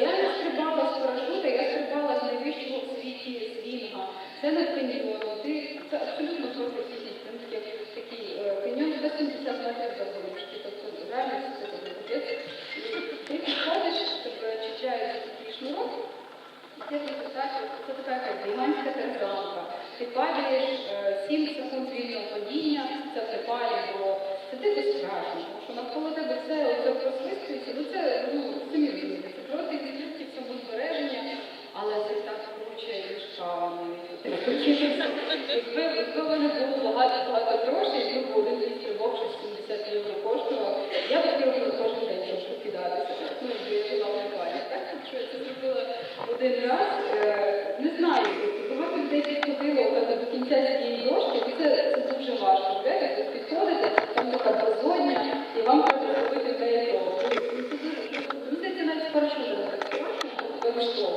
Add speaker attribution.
Speaker 1: Я не стрибала з парашута, я стрибала з найвищого у світі звінга. Це не каньйон, це абсолютно трохи як такий каньйон, це 70 метрів заводички. Тобто реально це заводить. Ти підходиш, тебе чіпляють такий шнурок, і ти питаєш, це така якась займанська. Ти падаєш е, 7 секунд вільного падіння, це все бо це ти страшно. Якби в мене було багато-багато грошей, якби був стрибок, що 70 євро коштував, я б кожен день, щоб кидатися. Ну, я жила в Непалі. Так, що я це зробила один раз. Не знаю, багато людей підходило до кінця цієї дошки, і це, це дуже важко. Ви підходите, там така базоня, і вам треба робити деякі. Мені Це навіть першу жовту, ви що?